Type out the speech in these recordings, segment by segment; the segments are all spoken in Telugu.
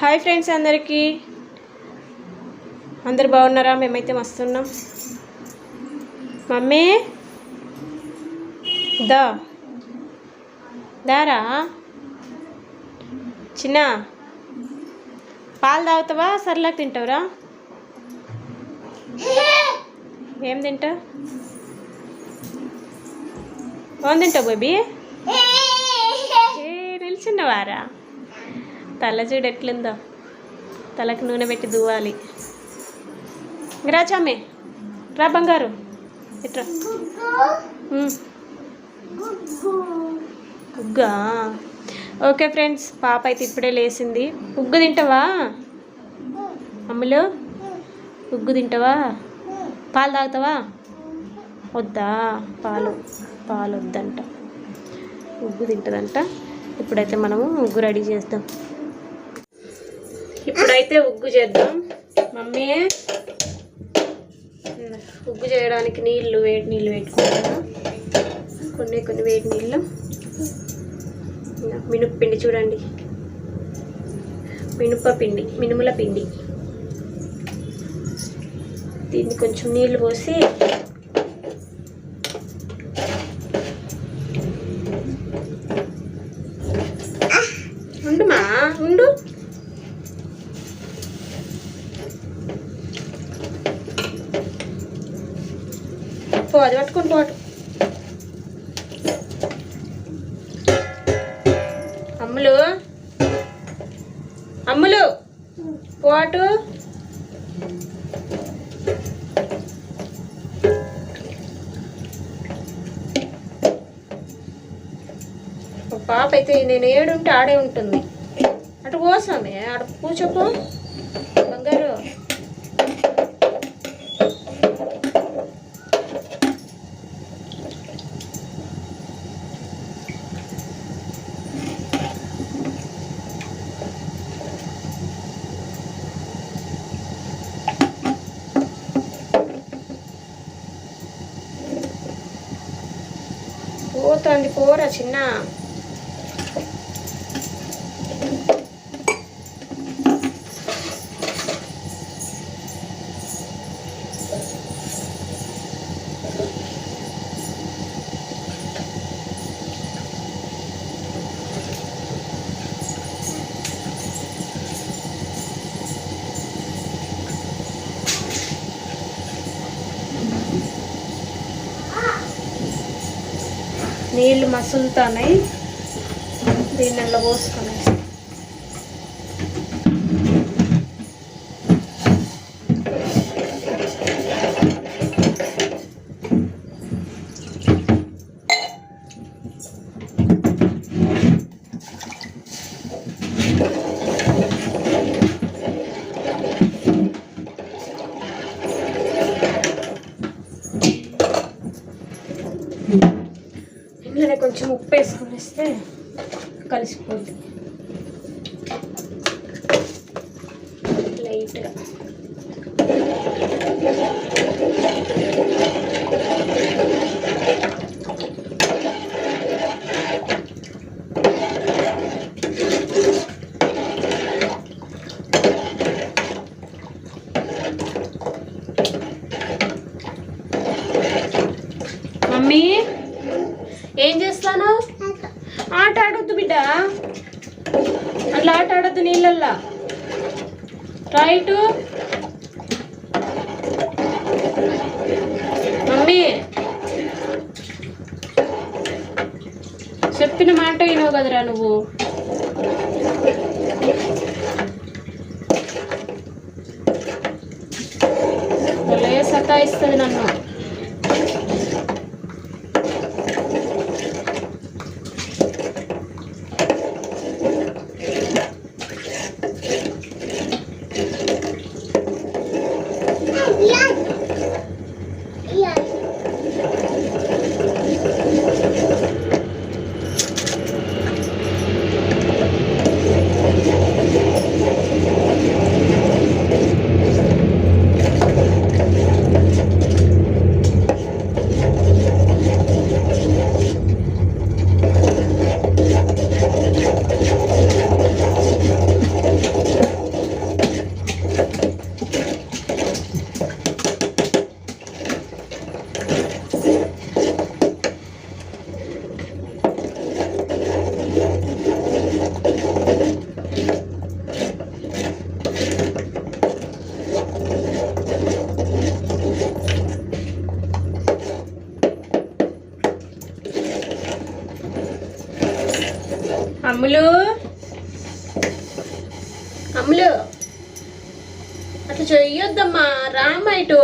హాయ్ ఫ్రెండ్స్ అందరికీ. అందరు బాగున్నారా? మేమైతే మస్తున్నాం. మమ్మీ. దా. దారా. చిన్న. పాలు తాగుతావా? సర్లాక్ తింటావురా. ఏం తింటావు ఏం తింటావు బేబీ? ఏ నిల్చున్నవారా? తల చూడు ఎట్లుందో. తలకు నూనె పెట్టి దువ్వాలి. రాచామే రా బంగారు. ఇట్రా. ఉగ్గా ఓకే ఫ్రెండ్స్ పాప అయితే ఇప్పుడే లేచింది ఉగ్గు తింటావా? అమ్ములు? ఉగ్గు తింటావా? పాలు తాగుతావా? వద్దా. పాలు పాలు వద్దంట. ఉగ్గు తింటుందంట. ఇప్పుడైతే మనము ఉగ్గు రెడీ చేద్దాం. ఇప్పుడైతే ఉగ్గు చేద్దాం. మమ్మీ ఉగ్గు చేయడానికి నీళ్ళు వేడి నీళ్ళు పెట్టుకుంటాను కొన్ని కొన్ని వేడి నీళ్ళు. మినుపు పిండి చూడండి. మినుప పిండి మినుముల పిండి. దీన్ని కొంచెం నీళ్ళు పోసి పాప అయితే నేను ఏడుంటే ఆడే ఉంటుంది. అటు కోసమే ఆడ కూర్చోపో. బంగారు. పోతుంది పోరా చిన్న. నీళ్ళు మసులుతున్నాయి. దీనిలో పోసుకున్నాయి Yan! అమ్ములు. అమ్ములు. అట్లా చెయ్యొద్దమ్మా రామ్మ ఇటు.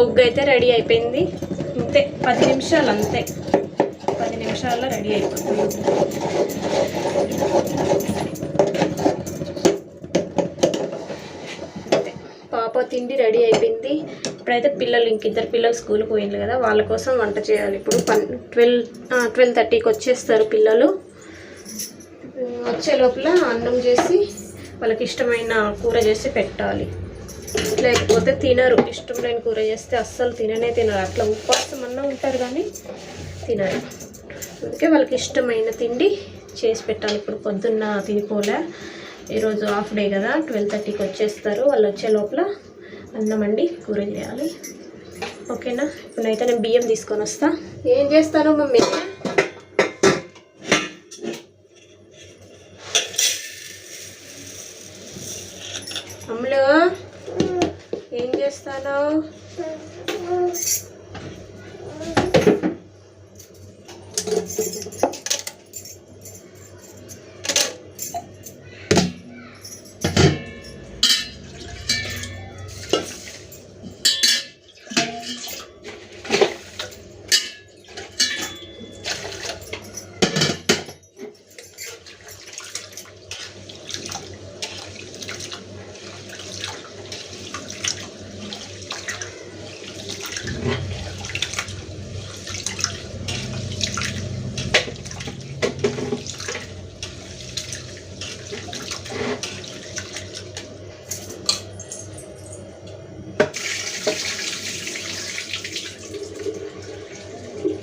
ఉగ్గు అయితే రెడీ అయిపోయింది. అంతే పది నిమిషాలు అంతే. పది నిమిషాల్లో రెడీ అయిపోతుంది. అంతే పాప తిండి రెడీ అయిపోయింది. ఇప్పుడైతే పిల్లలు ఇంకిద్దరు పిల్లలు స్కూల్కి పోయింది కదా వాళ్ళ కోసం వంట చేయాలి. ఇప్పుడు పన్ ట్వెల్వ్ ట్వెల్వ్ థర్టీకి వచ్చేస్తారు పిల్లలు. వచ్చే లోపల అన్నం చేసి వాళ్ళకి ఇష్టమైన కూర చేసి పెట్టాలి. లేకపోతే తినరు. ఇష్టం లేని కూర చేస్తే అస్సలు తిననే తినరు. అట్లా ఉపవాసం అన్నా ఉంటారు కానీ తినరు. అందుకే వాళ్ళకి ఇష్టమైన తిండి చేసి పెట్టాలి. ఇప్పుడు పొద్దున్న తినిపోలే. ఈరోజు హాఫ్ డే కదా. ట్వెల్వ్ థర్టీకి వచ్చేస్తారు. వాళ్ళు వచ్చే లోపల అన్నం వండి కూర చేయాలి. ఓకేనా? ఇప్పుడైతే నేను బియ్యం తీసుకొని వస్తా. ఏం చేస్తాను మమ్మీ అమ్ములు ఏం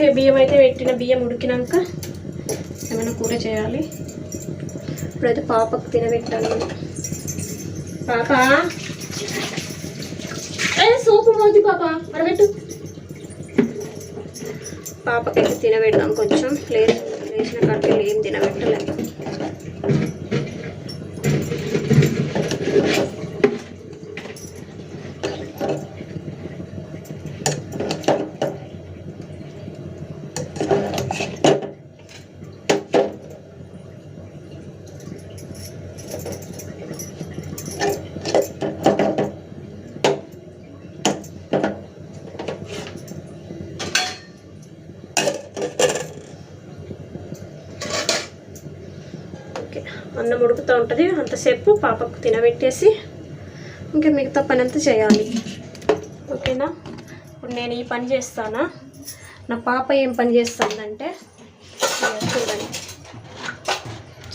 ఓకే బియ్యం అయితే పెట్టిన బియ్యం ఉడికినాక ఏమైనా కూర చేయాలి. ఇప్పుడైతే పాపకు తినబెట్టాలి. పాప? సూపు మోది పాప అడబెట్టు పాపకైతే తినబెడదాం కొంచెం. లేదు లేచిన కాడికి ఏం తినబెట్టలే. ఓకే అన్నం ఉడుకుతూ ఉంటుంది. అంతసేపు పాపకు తినబెట్టేసి ఇంకా మిగతా పని అంతా చేయాలి. ఓకేనా? ఇప్పుడు నేను ఈ పని చేస్తానా? నా పాప ఏం పని చేస్తుందంటే చూడండి.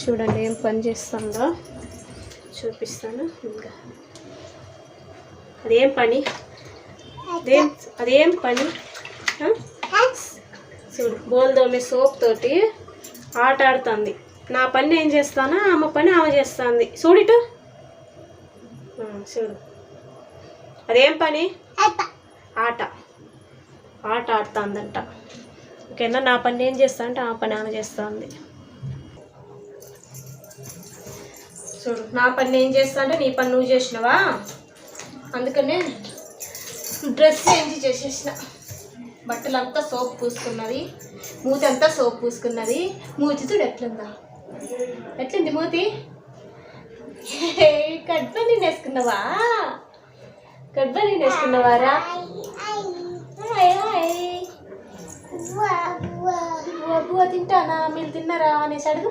చూడండి ఏం పని చేస్తుందో చూపిస్తాను. ఇంకా అదేం పని? అదేం అదేం పని? చూడు బోల్దోమే సోప్ తోటి ఆట ఆడుతుంది. నా పని నేను చేస్తానా? ఆమె పని ఆమె చేస్తుంది. చూడిటు. చూడు. అదేం పని? ఆట. ఆట. ఆడుతుందంట. ఓకేనా? నా పని నేను చేస్తా అంటే ఆ పని ఆమె చేస్తా ఉంది చూడు నా పని నేను చేస్తా అంటే నీ పని నువ్వు చేసినావా? అందుకనే డ్రెస్ చేంజ్ చేసేసిన. బట్టలంతా సోప్ పూసుకున్నది. మూతి అంతా సోప్ పూసుకున్నది. మూతి చూడు ఎట్లుందా. ఎట్లుంది మూతి? కడ్బని నేసుకున్నావా కడ్బని వేసుకున్నావారా హాయ్ బువ్వ తింటానా? మీరు తిన్నారా అనేసి అడుగు.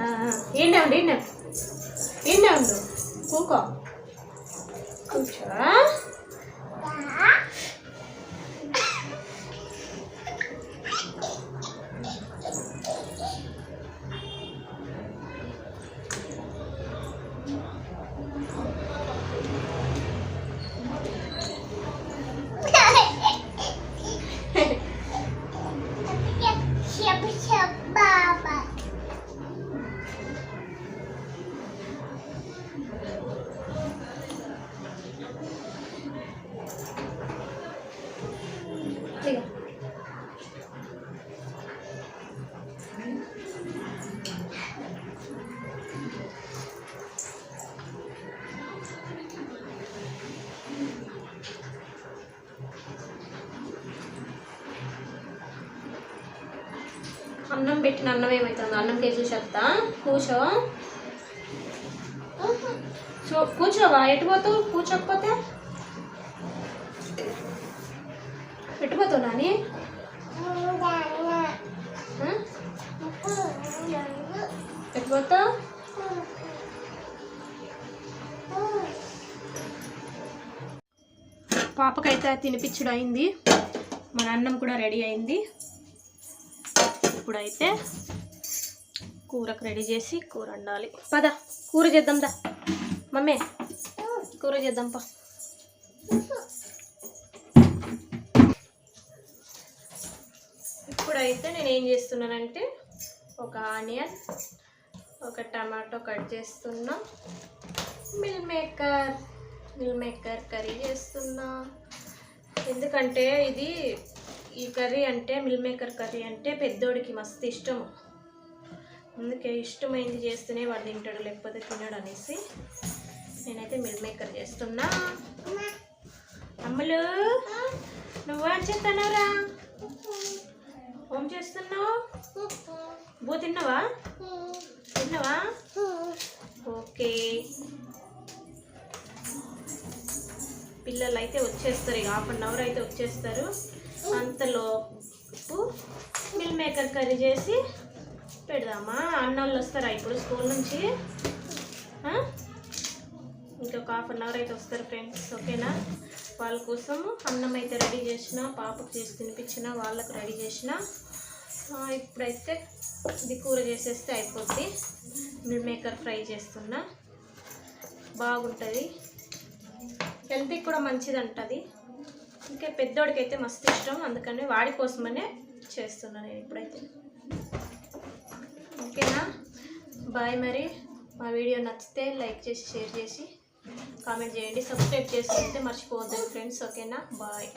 ఆ, ఈయనే ఉండు కూకో. కూర్చో. అన్నం పెట్టిన అన్నం ఏమవుతుందో అన్నం కేసు చెప్తా. కూర్చో. సో కూర్చోవా? ఎటు పోతావు? కూర్చోకపోతే? ఎటు పోతావు నాని? ఎటు పోతావు? పాపకైతే తినిపించడం అయింది. మన అన్నం కూడా రెడీ అయింది. ఇప్పుడైతే కూరకు రెడీ చేసి కూర వండాలి. పద కూర చేద్దాం దా. మమ్మీ కూర చేద్దాం పా. ఇప్పుడైతే నేను ఏం చేస్తున్నానంటే ఒక ఆనియన్ ఒక టమాటో కట్ చేస్తున్నా. Meal maker meal maker curry చేస్తున్నా. ఎందుకంటే ఇది ఈ కర్రీ అంటే మిల్ మేకర్ కర్రీ అంటే పెద్దోడికి మస్తు ఇష్టము అందుకే ఇష్టమైంది చేస్తూనే వాడు తింటాడు లేకపోతే తినడు అనేసి నేనైతే మిల్ మేకర్ చేస్తున్నా. అమ్మలు నువ్వేం చేస్తున్నావురా ఏం చేస్తున్నావు? బూ తిన్నావా? తిన్నావా? ఓకే. పిల్లలు అయితే వచ్చేస్తారు ఇక హాఫ్ అన్ అవర్ అయితే వచ్చేస్తారు. అంతలోపు మిల్ మేకర్ కర్రీ చేసి పెడదామా? అన్నోళ్ళు వస్తారా ఇప్పుడు స్కూల్ నుంచి? ఇంకొక హాఫ్ అన్ అవర్ అయితే వస్తారు ఫ్రెండ్స్ ఓకేనా? వాళ్ళ కోసం అన్నం అయితే రెడీ చేసిన పాపకు చేసి తినిపించిన వాళ్ళకు రెడీ చేసిన. ఇప్పుడైతే ఇది కూర చేసేస్తే అయిపోద్ది. మిల్ మేకర్ ఫ్రై చేస్తున్నా. బాగుంటుంది. హెల్త్కి కూడా మంచిది అంటది ఇంకా పెద్దోడికి అయితే మస్తు ఇష్టం అందుకని వాడి కోసమనే చేస్తున్నాను నేను ఇప్పుడైతే. ఓకేనా? బాయ్ మరి. మా వీడియో నచ్చితే లైక్ చేసి షేర్ చేసి కామెంట్ చేయండి. సబ్స్క్రైబ్ చేసుకుంటే మర్చిపోవద్దు ఫ్రెండ్స్. ఓకేనా? బాయ్.